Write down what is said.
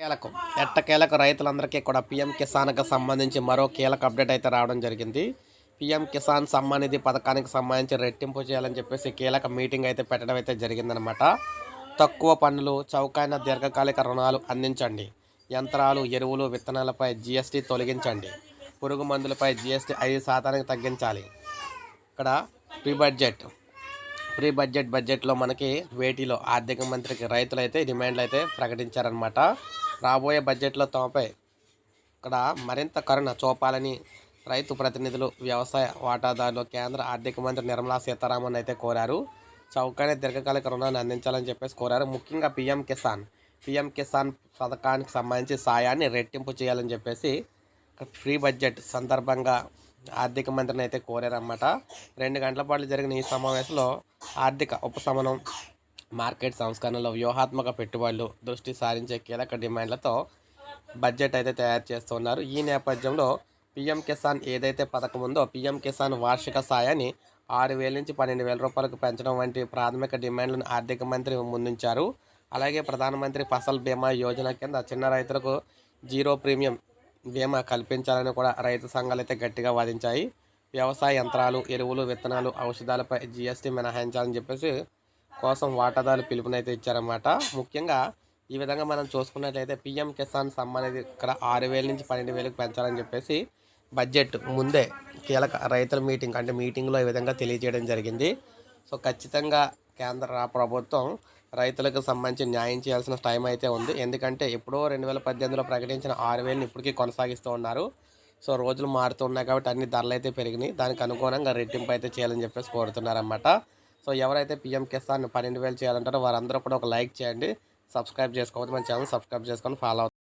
కీలకం. ఎట్టకేలకు రైతులందరికీ కూడా పీఎం కిసాన్కి సంబంధించి మరో కీలక అప్డేట్ అయితే రావడం జరిగింది. పీఎం కిసాన్ సమ్మాన్ నిధి పథకానికి సంబంధించి రెట్టింపు చేయాలని చెప్పేసి కీలక మీటింగ్ అయితే పెట్టడం అయితే జరిగిందనమాట తక్కువ పన్నులు చౌకైన దీర్ఘకాలిక రుణాలు అందించండి. యంత్రాలు ఎరువులు విత్తనాలపై జీఎస్టీ తొలగించండి. పురుగు మందులపై జీఎస్టీ ఐదు శాతానికి తగ్గించాలి. ఇక్కడ ప్రీ బడ్జెట్ ప్రీ బడ్జెట్ బడ్జెట్లో మనకి వేటిలో ఆర్థిక మంత్రికి రైతులు అయితే డిమాండ్లు అయితే ప్రకటించారనమాట రాబోయే బడ్జెట్లో తమపై ఇక్కడ మరింత కరుణ చూపాలని రైతు ప్రతినిధులు వ్యవసాయ వాటాదారులు కేంద్ర ఆర్థిక మంత్రి నిర్మలా సీతారామన్ అయితే కోరారు. చౌకైన దీర్ఘకాలిక రుణాన్ని అందించాలని చెప్పేసి కోరారు. ముఖ్యంగా పిఎం కిసాన్ పిఎం కిసాన్ పథకానికి సంబంధించి సాయాన్ని రెట్టింపు చేయాలని చెప్పేసి ఫ్రీ బడ్జెట్ సందర్భంగా ఆర్థిక మంత్రిని అయితే కోరారన్నమాట. రెండు గంటల పాటు జరిగిన ఈ సమావేశంలో ఆర్థిక ఉపశమనం మార్కెట్ సంస్కరణలో వ్యూహాత్మక పెట్టుబడులు దృష్టి సారించే కీలక డిమాండ్లతో బడ్జెట్ అయితే తయారు చేస్తున్నారు. ఈ నేపథ్యంలో పీఎం కిసాన్ ఏదైతే పథకం ఉందో పీఎం కిసాన్ వార్షిక సాయాన్ని ఆరు వేల నుంచి పన్నెండు వేల రూపాయలకు పెంచడం వంటి ప్రాథమిక డిమాండ్లను ఆర్థిక మంత్రి ముందుంచారు. అలాగే ప్రధానమంత్రి ఫసల్ బీమా యోజన కింద చిన్న రైతులకు జీరో ప్రీమియం బీమా కల్పించాలని కూడా రైతు సంఘాలు అయితే గట్టిగా వాదించాయి. వ్యవసాయ యంత్రాలు ఎరువులు విత్తనాలు ఔషధాలపై జీఎస్టీ మినహాయించాలని చెప్పేసి కోసం వాటాదారులు పిలుపునైతే ఇచ్చారన్నమాట. ముఖ్యంగా ఈ విధంగా మనం చూసుకున్నట్లయితే పిఎం కిసాన్ సమ్మాన్ అనేది ఇక్కడ ఆరు వేల నుంచి పన్నెండు వేలకు పెంచాలని చెప్పేసి బడ్జెట్ ముందే కీలక రైతుల మీటింగ్ అంటే మీటింగ్లో ఈ విధంగా తెలియజేయడం జరిగింది. సో ఖచ్చితంగా కేంద్ర ప్రభుత్వం రైతులకు సంబంధించి న్యాయం చేయాల్సిన టైం అయితే ఉంది. ఎందుకంటే ఎప్పుడో రెండు వేల పద్దెనిమిదిలో ప్రకటించిన ఆరు వేలని ఇప్పటికీ కొనసాగిస్తూ ఉన్నారు. సో రోజులు మారుతున్నాయి కాబట్టి అన్ని ధరలు అయితే పెరిగినాయి. దానికి అనుగుణంగా రెట్టింపు అయితే చేయాలని చెప్పేసి కోరుతున్నారన్నమాట. సో ఎవరైతే పిఎం కిసాన్ పన్నెండు వేలు చేయాలంటారో వారందరూ కూడా ఒక లైక్ చేయండి. సబ్స్క్రైబ్ చేసుకోవద్దు మన ఛానల్ సబ్స్క్రైబ్ చేసుకొని ఫాలో అవుతుంది